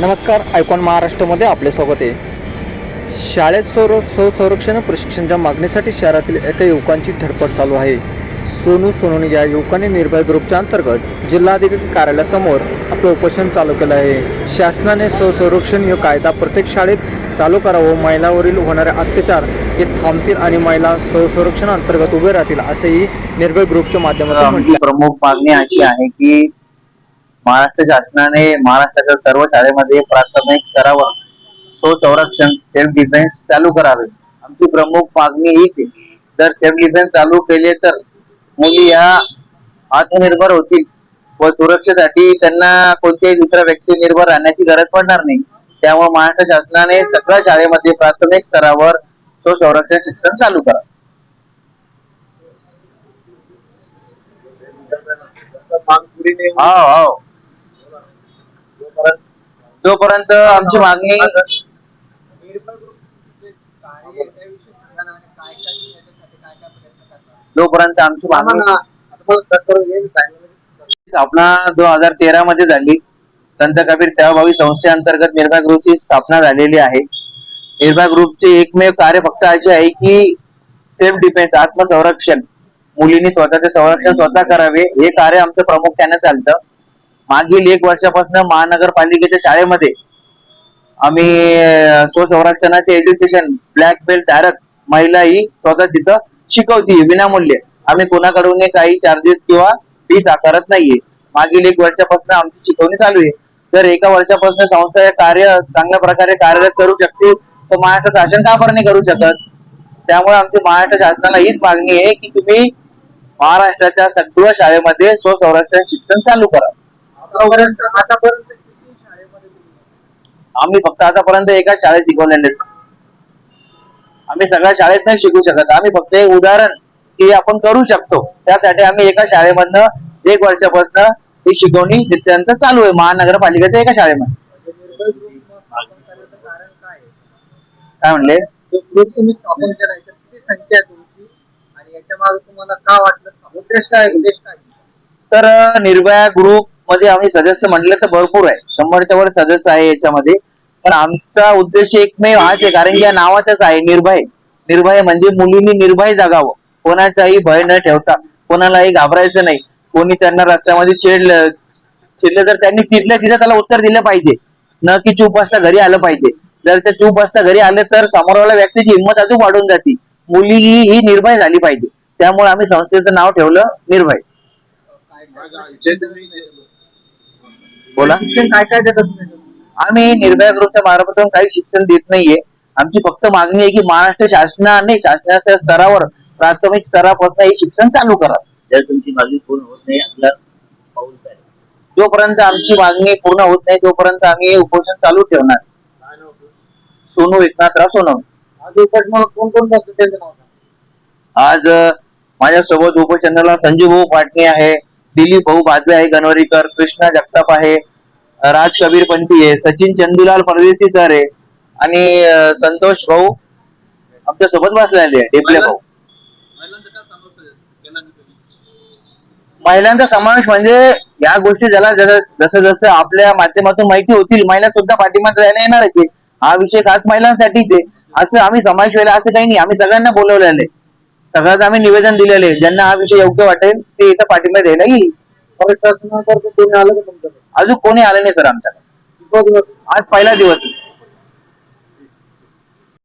नमस्कार आयकॉन महाराष्ट्रामध्ये आपले स्वागत आहे. शाळेत सौर संरक्षण प्रशिक्षणाच्या मागणीसाठी शहरातील एका युवकांची धडपड चालू आहे. सोनू सोनवणे या युवकाने निर्भय ग्रुपच्या अंतर्गत जिल्हाधिकारी कार्यालयासमोर आपलं उपोषण चालू केलं आहे. शासनाने स्वसंरक्षण हे कायदा प्रत्येक शाळेत चालू करावं महिलावरील होणारे अत्याचार हे थांबतील आणि महिला स्वसंरक्षण अंतर्गत उभे राहतील असेही निर्भय ग्रुपच्या माध्यमातून प्रमुख मागणी अशी आहे की महाराष्ट्र शासनाने महाराष्ट्राच्या सर्व शाळेमध्ये प्राथमिक स्तरावर तो संरक्षण सेल्फ डिफेन्स चालू करावे. आमची प्रमुख मागणी हीच आहे. जर सेल्फ डिफेन्स चालू केले तर मुली या आत्मनिर्भर होतील व सुरक्षेसाठी त्यांना कोणत्याही दुसऱ्या व्यक्ती निर्भर राहण्याची गरज पडणार नाही. त्यामुळे महाराष्ट्र शासनाने सगळ्या शाळेमध्ये प्राथमिक स्तरावर तो संरक्षण शिक्षण चालू करा. हो हो. जोपर्यंत आमची मागणी जोपर्यंत आमची मागणी स्थापना दोन हजार तेरा मध्ये झाली. संत कबीर सेवाभावी संस्थेअंतर्गत निर्भय ग्रुपची स्थापना झालेली आहे. निर्भय ग्रुपचे एकमेव कार्य फक्त असे आहे की सेल्फ डिफेन्स आत्मसंरक्षण. मुलींनी स्वतःचे संरक्षण स्वतः करावे. हे कार्य आमचं प्रामुख्याने चालतं. मागील एक वर्षापासून महानगरपालिकेच्या शाळेमध्ये आम्ही स्वसंरक्षणाचे एज्युकेशन ब्लॅक बेल्ट धारक महिला ही स्वतः तिथं शिकवती विनामूल्य. आम्ही कोणाकडून काही चार्जेस किंवा फीस आकारत नाहीये. मागील एक वर्षापासून आमची शिकवणी चालू आहे. जर एका वर्षापासून संस्था हे कार्य चांगल्या प्रकारे कार्यरत करू शकते तर महाराष्ट्र शासन का बरं नाही करू शकत? त्यामुळे आमची महाराष्ट्र शासनाला हीच मागणी आहे की तुम्ही महाराष्ट्राच्या सगळ्या शाळेमध्ये स्वसंरक्षण शिक्षण चालू करा. आम्ही फक्त आतापर्यंत एका शाळेत शिकवलेले. आम्ही सगळ्या शाळेत नाही शिकू शकत आम्ही फक्त एक उदाहरण की आपण करू शकतो त्यासाठी आम्ही एका शाळेमधनं एक वर्षापासून ही शिकवणी नित्यांत चालू आहे महानगरपालिकेच्या एका शाळेमध्ये काय म्हणले तुम्ही स्थापन करायचं किती संख्या आहे तुमची आणि याच्या मागे तुम्हाला का वाटलं उद्देश काय आहे? उद्देश काय आहे? तर निर्भया ग्रुप मध्ये आम्ही सदस्य म्हटलं तर भरपूर आहे. शंभरच्या वर सदस्य आहे याच्यामध्ये. पण आमचा उद्देश एकमेव हाच आहे कारण या नावाचाच आहे निर्भय. निर्भय म्हणजे मुलींनी निर्भय जगावं. कोणाचाही भय न ठेवता कोणालाही घाबरायचं नाही. कोणी त्यांना रस्त्यामध्ये चिडलं चिडलं तर त्यांनी तिथल्या तिथं त्याला उत्तर दिलं पाहिजे. न की चूप असता घरी आलं पाहिजे. जर ते चूप असता घरी आलं तर समोरवाल्या व्यक्तीची हिंमत अजून वाढून जाते. मुली ही ही निर्भय झाली पाहिजे. त्यामुळे आम्ही संस्थेचं नाव ठेवलं निर्भय. बोला. शिक्षण काय काय देतात तुम्ही? आम्ही निर्भया ग्रुपच्या मार्फतून काही शिक्षण देत नाहीये. आमची फक्त मागणी आहे की महाराष्ट्र शासनाने शासनाच्या स्तरावर प्राथमिक स्तरापासून हे शिक्षण चालू करा. जर तुमची मागणी पूर्ण होत नाही आपला पाऊल जोपर्यंत आमची मागणी पूर्ण होत नाही तोपर्यंत आम्ही हे उपोषण चालू ठेवणार. सोनू एकनाथराव सोनवणे. आज उपासनाला कोण कोण बसतं त्यांचं नाव सांगा. आज अ, माझ्यासोबत उपोषणाला संजू भाऊ पाटणे आहे. दिलीप भाऊ भादवे आहे. गणवरीकर कृष्णा जगताप आहे. राज कबीर पंथी आहे. सचिन चंदूलाल परदेशी सर आहे. आणि संतोष भाऊ आमच्यासोबत बसलेले आहे. डेपले भाऊ. महिलांचा समावेश म्हणजे या गोष्टी ज्याला जसं जसं जसं आपल्या माध्यमातून माहिती होतील महिला सुद्धा पाठिंबा द्यायला येणारच आहे. हा विषय खास महिलांसाठीच आहे. असं आम्ही समावेश व्हायला असं काही नाही. आम्ही सगळ्यांना बोलवलेलं आहे. सगळ्यात आम्ही निवेदन दिलेले आहे ज्यांना हा विषय योग्य वाटेल ते इथं पाठिंबा द्यायला येईल कोणी आलं का तुमच्याकडे अजून कोणी आलं नाही सर आमच्याकडे? आज पहिला दिवस आहे.